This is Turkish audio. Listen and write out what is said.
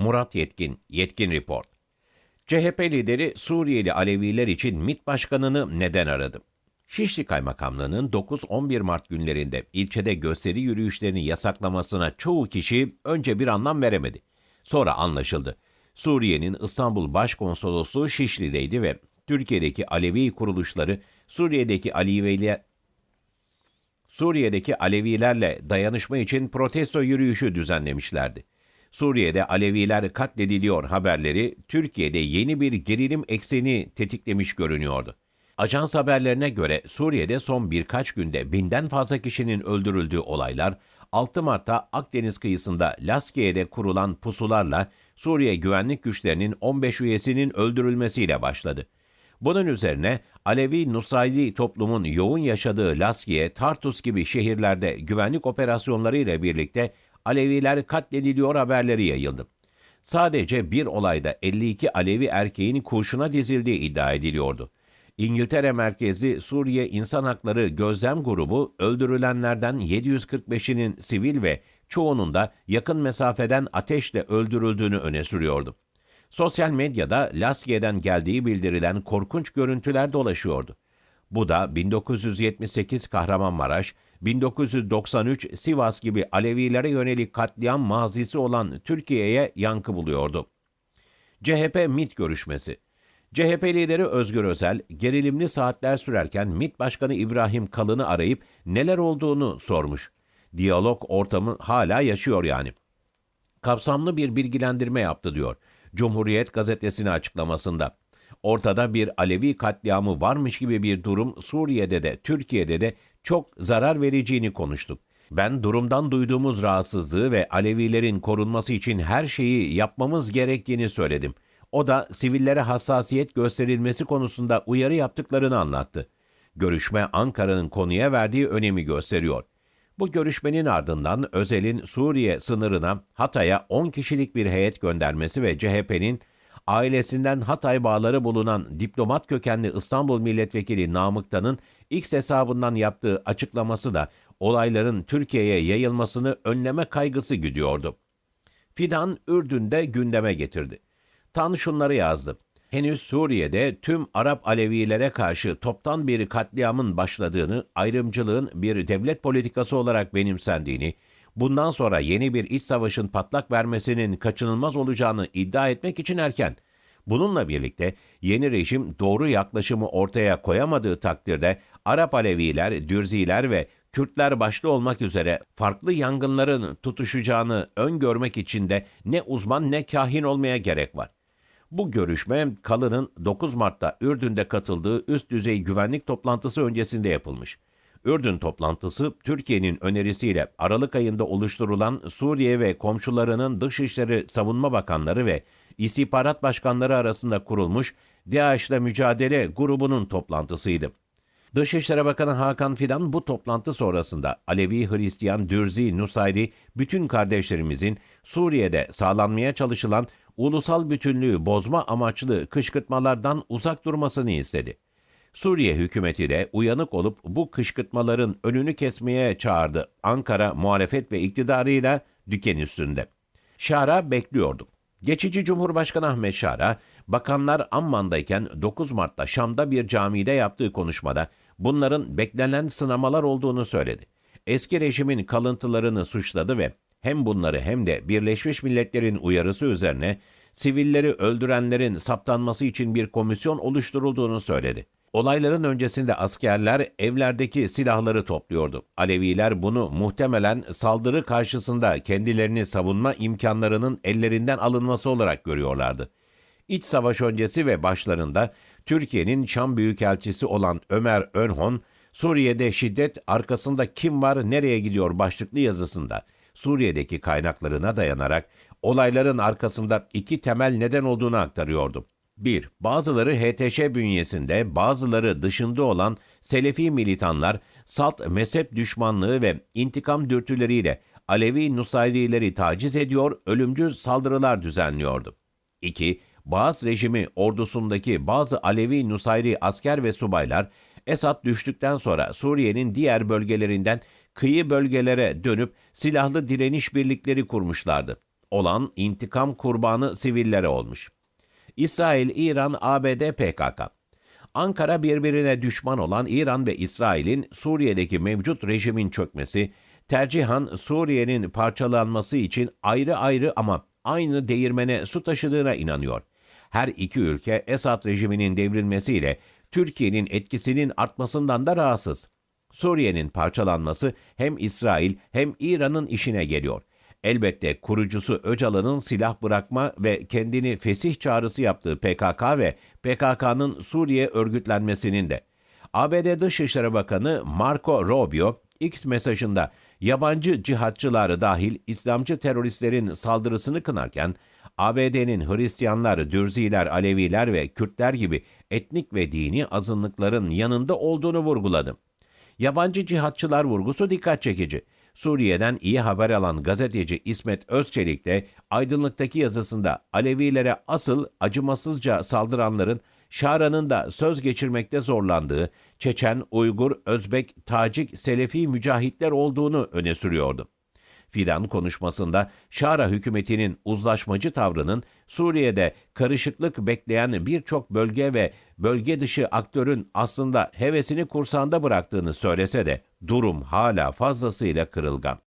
Murat Yetkin, Yetkin Report. CHP lideri Suriyeli Aleviler için MİT Başkanı'nı neden aradı? Şişli Kaymakamlığı'nın 9-11 Mart günlerinde ilçede gösteri yürüyüşlerini yasaklamasına çoğu kişi önce bir anlam veremedi. Sonra anlaşıldı. Suriye'nin İstanbul Başkonsolosluğu Şişli'deydi ve Türkiye'deki Alevi kuruluşları Suriye'deki Aleviler Suriye'deki Alevilerle dayanışma için protesto yürüyüşü düzenlemişlerdi. Suriye'de Aleviler katlediliyor haberleri Türkiye'de yeni bir gerilim ekseni tetiklemiş görünüyordu. Ajans haberlerine göre Suriye'de son birkaç günde binden fazla kişinin öldürüldüğü olaylar 6 Mart'ta Akdeniz kıyısında Laskiye'de kurulan pusularla Suriye güvenlik güçlerinin 15 üyesinin öldürülmesiyle başladı. Bunun üzerine Alevi Nusayri toplumun yoğun yaşadığı Laskiye, Tartus gibi şehirlerde güvenlik operasyonları ile birlikte Aleviler katlediliyor haberleri yayıldı. Sadece bir olayda 52 Alevi erkeğin kurşuna dizildiği iddia ediliyordu. İngiltere merkezli Suriye İnsan Hakları Gözlem Grubu öldürülenlerden 745'inin sivil ve çoğunun da yakın mesafeden ateşle öldürüldüğünü öne sürüyordu. Sosyal medyada Laskiye'den geldiği bildirilen korkunç görüntüler dolaşıyordu. Bu da 1978 Kahramanmaraş, 1993 Sivas gibi Alevilere yönelik katliam mazisi olan Türkiye'ye yankı buluyordu. CHP MİT görüşmesi CHP lideri Özgür Özel, gerilimli saatler sürerken MİT Başkanı İbrahim Kalın'ı arayıp neler olduğunu sormuş. Diyalog ortamı hala yaşıyor yani. Kapsamlı bir bilgilendirme yaptı diyor. Cumhuriyet gazetesine açıklamasında. Ortada bir Alevi katliamı varmış gibi bir durum Suriye'de de Türkiye'de de çok zarar vereceğini konuştuk. Ben durumdan duyduğumuz rahatsızlığı ve Alevilerin korunması için her şeyi yapmamız gerektiğini söyledim. O da sivillere hassasiyet gösterilmesi konusunda uyarı yaptıklarını anlattı. Görüşme Ankara'nın konuya verdiği önemi gösteriyor. Bu görüşmenin ardından Özel'in Suriye sınırına Hatay'a 10 kişilik bir heyet göndermesi ve CHP'nin ailesinden Hatay bağları bulunan diplomat kökenli İstanbul Milletvekili Namıktan'ın X hesabından yaptığı açıklaması da olayların Türkiye'ye yayılmasını önleme kaygısı güdüyordu. Fidan Ürdün'de gündeme getirdi. Tan şunları yazdı. Henüz Suriye'de tüm Arap Alevilere karşı toptan bir katliamın başladığını, ayrımcılığın bir devlet politikası olarak benimsendiğini, bundan sonra yeni bir iç savaşın patlak vermesinin kaçınılmaz olacağını iddia etmek için erken. Bununla birlikte yeni rejim doğru yaklaşımı ortaya koyamadığı takdirde Arap Aleviler, Dürziler ve Kürtler başta olmak üzere farklı yangınların tutuşacağını öngörmek için de ne uzman ne kahin olmaya gerek var. Bu görüşme Kalın'ın 9 Mart'ta Ürdün'de katıldığı üst düzey güvenlik toplantısı öncesinde yapılmış. Ürdün toplantısı Türkiye'nin önerisiyle Aralık ayında oluşturulan Suriye ve komşularının Dışişleri Savunma Bakanları ve İstihbarat Başkanları arasında kurulmuş DAEŞ'le mücadele grubunun toplantısıydı. Dışişleri Bakanı Hakan Fidan bu toplantı sonrasında Alevi, Hristiyan, Dürzi, Nusayri bütün kardeşlerimizin Suriye'de sağlanmaya çalışılan ulusal bütünlüğü bozma amaçlı kışkırtmalardan uzak durmasını istedi. Suriye hükümeti de uyanık olup bu kışkırtmaların önünü kesmeye çağırdı. Ankara muhalefet ve iktidarıyla diken üstünde. Şara bekliyordu. Geçici Cumhurbaşkanı Ahmet Şara, bakanlar Amman'dayken 9 Mart'ta Şam'da bir camide yaptığı konuşmada bunların beklenen sınamalar olduğunu söyledi. Eski rejimin kalıntılarını suçladı ve hem bunları hem de Birleşmiş Milletler'in uyarısı üzerine sivilleri öldürenlerin saptanması için bir komisyon oluşturulduğunu söyledi. Olayların öncesinde askerler evlerdeki silahları topluyordu. Aleviler bunu muhtemelen saldırı karşısında kendilerini savunma imkanlarının ellerinden alınması olarak görüyorlardı. İç savaş öncesi ve başlarında Türkiye'nin Şam Büyükelçisi olan Ömer Önhon, Suriye'de şiddet arkasında kim var nereye gidiyor başlıklı yazısında Suriye'deki kaynaklarına dayanarak olayların arkasında iki temel neden olduğunu aktarıyordu. 1. Bazıları HTŞ bünyesinde, bazıları dışında olan Selefi militanlar salt mezhep düşmanlığı ve intikam dürtüleriyle Alevi Nusayrileri taciz ediyor, ölümcül saldırılar düzenliyordu. 2. Bağız rejimi ordusundaki bazı Alevi Nusayri asker ve subaylar Esad düştükten sonra Suriye'nin diğer bölgelerinden kıyı bölgelere dönüp silahlı direniş birlikleri kurmuşlardı. olan intikam kurbanı sivillere olmuş. İsrail, İran, ABD, PKK. Ankara birbirine düşman olan İran ve İsrail'in Suriye'deki mevcut rejimin çökmesi, tercihan Suriye'nin parçalanması için ayrı ayrı ama aynı değirmene su taşıdığına inanıyor. Her iki ülke Esad rejiminin devrilmesiyle Türkiye'nin etkisinin artmasından da rahatsız. Suriye'nin parçalanması hem İsrail hem İran'ın işine geliyor. Elbette kurucusu Öcalan'ın silah bırakma ve kendini fesih çağrısı yaptığı PKK ve PKK'nın Suriye örgütlenmesinin de. ABD Dışişleri Bakanı Marco Rubio X mesajında yabancı cihatçıları dahil İslamcı teröristlerin saldırısını kınarken ABD'nin Hristiyanlar, Dürziler, Aleviler ve Kürtler gibi etnik ve dini azınlıkların yanında olduğunu vurguladı. Yabancı cihatçılar vurgusu dikkat çekici. Suriye'den iyi haber alan gazeteci İsmet Özçelik de aydınlıktaki yazısında Alevilere asıl acımasızca saldıranların Şara'nın da söz geçirmekte zorlandığı Çeçen, Uygur, Özbek, Tacik, Selefi mücahitler olduğunu öne sürüyordu. Fidan konuşmasında Şara hükümetinin uzlaşmacı tavrının Suriye'de karışıklık bekleyen birçok bölge ve bölge dışı aktörün aslında hevesini kursağında bıraktığını söylese de durum hala fazlasıyla kırılgan.